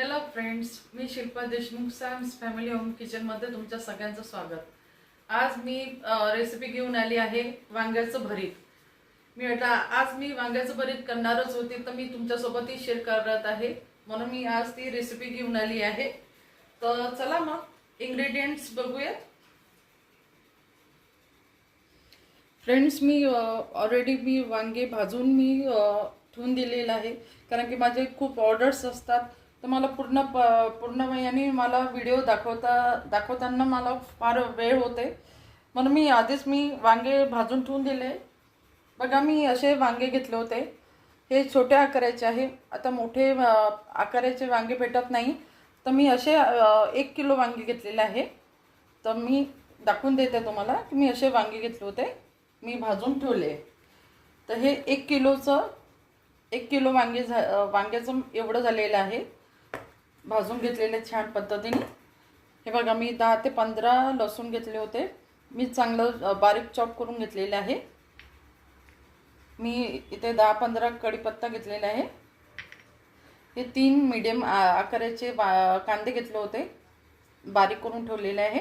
Hello friends मी Shilpa Deshmukh Sam's family home किचनमध्ये तुमच्या सगळ्यांचं स्वागत. आज मी रेसिपी घेऊन आली आहे वांग्याचं भरीत. मी आता आज मी वांग्याचं भरीत करणारच होती तर मी तुमच्यासोबतही शेअर करत आहे. म्हणून मी आज ती रेसिपी घेऊन आली आहे. तर चला मग इंग्रेडियंट्स बघूयात फ्रेंड्स मी ऑलरेडी मी वांगे भाजून मी ठेवून दिलेलं आहे. कारण की माझे खूप ऑर्डर्स असतात. तर मला पूर्ण प पूर्ण वयाने मला व्हिडिओ दाखवता दाखवताना मला फार वेळ होते. म्हणून मी आधीच मी वांगे भाजून ठेवून दिले. बघा मी असे वांगे घेतले होते. हे छोट्या आकाराचे आहे. आता मोठे आकाराचे वांगे भेटत नाही. तर मी असे एक किलो वांगे घेतलेले आहे. तर मी दाखवून देते तुम्हाला की मी असे वांगे घेतले होते. मी भाजून ठेवले. तर हे एक किलोचं एक किलो वांगे झा वांग्याचं एवढं झालेलं आहे. भाजून घेतलेले छान पद्धतीने. हे बघा मी दहा ते पंधरा लसूण घेतले होते. मी चांगलं बारीक चॉप करून घेतलेले आहे. मी इथे दहा पंधरा कढीपत्ता घेतलेला आहे. हे तीन मीडियम आकाराचे वा कांदे घेतले होते. बारीक करून ठेवलेले आहे.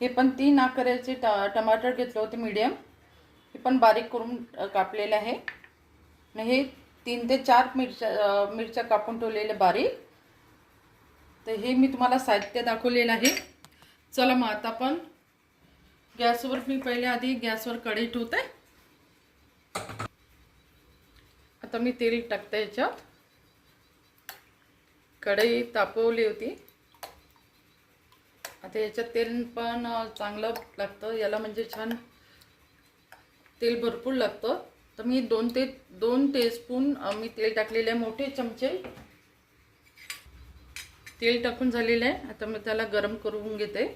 हे पण तीन आकाराचे ट टमाटर घेतले होते मीडियम हे पण बारीक करून कापलेले आहे. हे तीन ते चार मिरच्या मिरच्या कापून ठेवलेल्या बारीक. तर हे मी तुम्हाला साहित्य दाखवलेलं आहे. चला मग आता आपण गॅसवर मी पहिले आधी गॅसवर कढई ठेवते. आता मी तेल टाकते याच्यात. कढई तापवली होती. आता याच्यात तेल पण चांगलं लागतं. याला म्हणजे छान तेल भरपूर लागतं. तर मी दोन ते दोन टेस्पून मी तेल टाकलेले आहे मोठे चमचे. तेल टाकून झालेलं आहे. आता मी त्याला गरम करून घेते.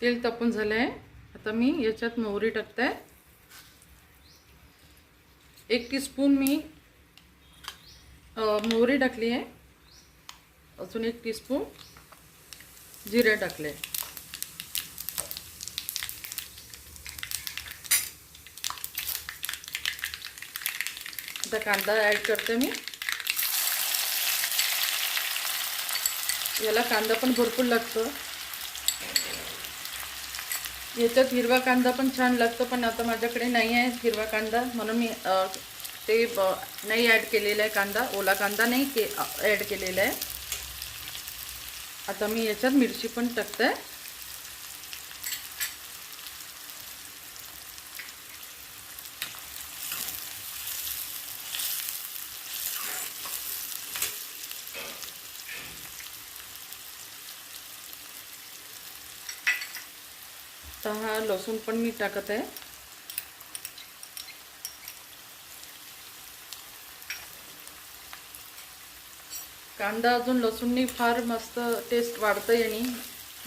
तेल तापून झालं आहे. आता मी याच्यात मोहरी टाकते. एक टीस्पून मी मोहरी टाकली आहे. अजून एक टीस्पून जिरे टाकले आता कांदा ॲड करते मी. याला कांदा पण भरपूर लागतो. याच्यात हिरवा कांदा पण छान लागतो पण आता माझ्याकडे नाही आहे हिरवा कांदा. म्हणून मी ते नाही ॲड केलेला आहे कांदा. ओला कांदा नाही के ॲड केलेला आहे. आता मी याच्यात मिरची पण टाकते. आता हा लसूण पण मी टाकत आहे. कांदा अजून लसूणनी फार मस्त टेस्ट वाढतं याने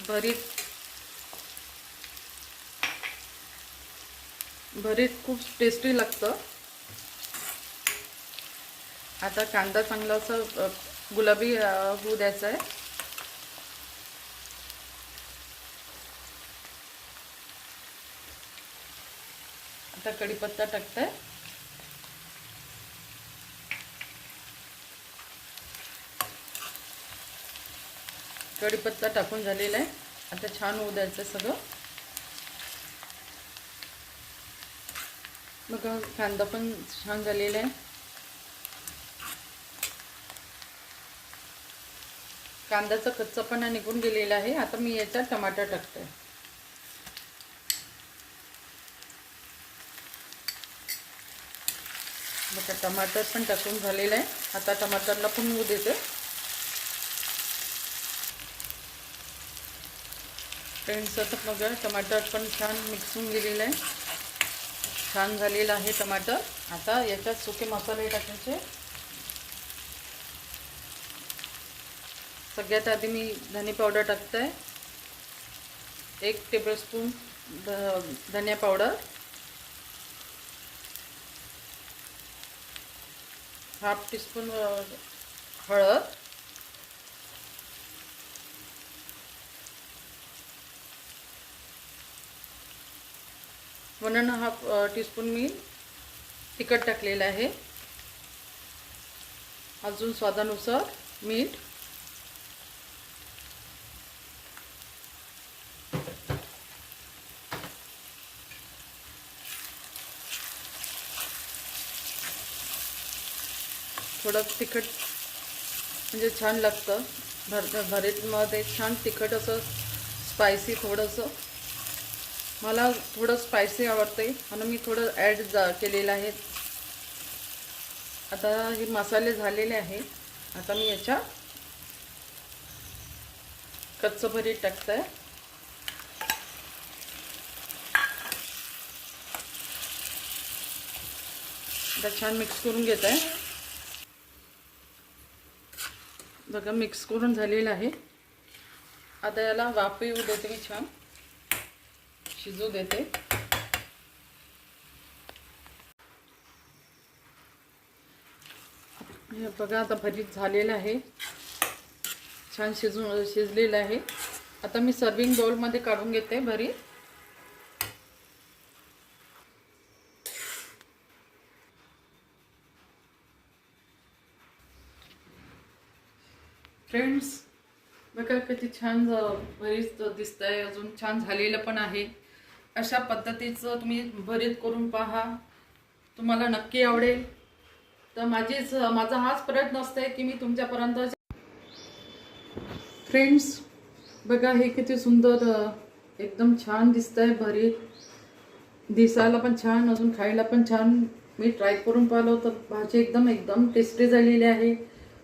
भरीत भरीत खूप टेस्टी लागतं. आता कांदा चांगला असं गुलाबी होऊ द्यायचा आहे. आता कढीपत्ता टाकते कढीपत्ता टाकून झालेला आहे. आता छान होऊ द्यायचं सगळं. मग कांदा पण छान झालेला आहे. कांद्याचा कच्चापणा निघून गेलेला आहे. आता मी याच्यात टमाटर टाकते आता टमाटर पण टाकून झालेलं आहे. आता टमाटरला पण होऊ देते. फ्रेंड्स आता बघा टमाटर पण छान मिक्सून गेलेलं आहे. छान झालेलं आहे टमाटर. आता याच्यात सुके मसाले टाकायचे. सगळ्यात आधी मी धने पावडर टाकत आहे एक टेबलस्पून ध धनिया पावडर. हाफ टीस्पून हळद. वन अँड हाफ टीस्पून मी तिखट टाकलेलं आहे. अजून स्वादानुसार मीठ. थोडं तिखट म्हणजे छान लागतं. भर भरीतमध्ये छान तिखट असं स्पायसी थोडंसं. मला थोडं स्पायसी आवडते म्हणून मी थोडं ॲड जा केलेलं आहे. आता हे मसाले झालेले आहे. आता मी याच्या कच्चं भरीत टाकत आहे आता छान मिक्स करून घेत आहे बघा मिक्स करून झालेलं आहे. आता याला वाफ येऊ देते मी छान. शिजू देते. हे बघा आता भरीत झालेलं आहे. छान शिजून शिजलेलं आहे. आता मी सर्विंग बाउलमध्ये काढून घेते भरीत. फ्रेंड्स बघा किती छान भरीत दिसत आहे अजून छान झालेलं पण आहे. अशा पद्धतीचं तुम्ही भरीत करून पहा. तुम्हाला नक्की आवडेल. तर माझीच माझा हाच प्रयत्न असते की मी तुमच्यापर्यंत फ्रेंड्स बघा हे किती सुंदर एकदम छान दिसत आहे भरीत. दिसायला पण छान अजून खायला पण छान. मी ट्राय करून पाहिलं तर भाजी एकदम एकदम टेस्टी झालेली आहे.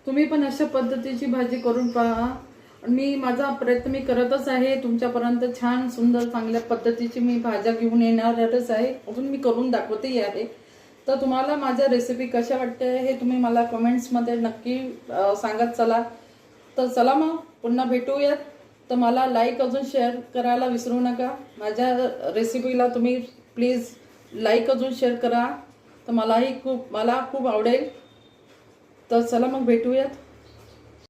तुम्ही पण अशा पद्धतीची भाजी करून पहा. मी माझा प्रयत्न मी करतच आहे. तुमच्यापर्यंत छान सुंदर चांगल्या पद्धतीची मी भाज्या घेऊन येणारच आहे. अजून मी करून दाखवतेही आहे. तर तुम्हाला माझ्या रेसिपी कशा वाटते हे तुम्ही मला कमेंट्समध्ये नक्की सांगत चला. तर चला मग पुन्हा भेटूयात. तर मला लाईक अजून शेअर करायला विसरू नका. माझ्या रेसिपीला तुम्ही प्लीज लाईक अजून शेअर करा. तर मलाही खूप मला खूप आवडेल. तर चला मग भेटूयात.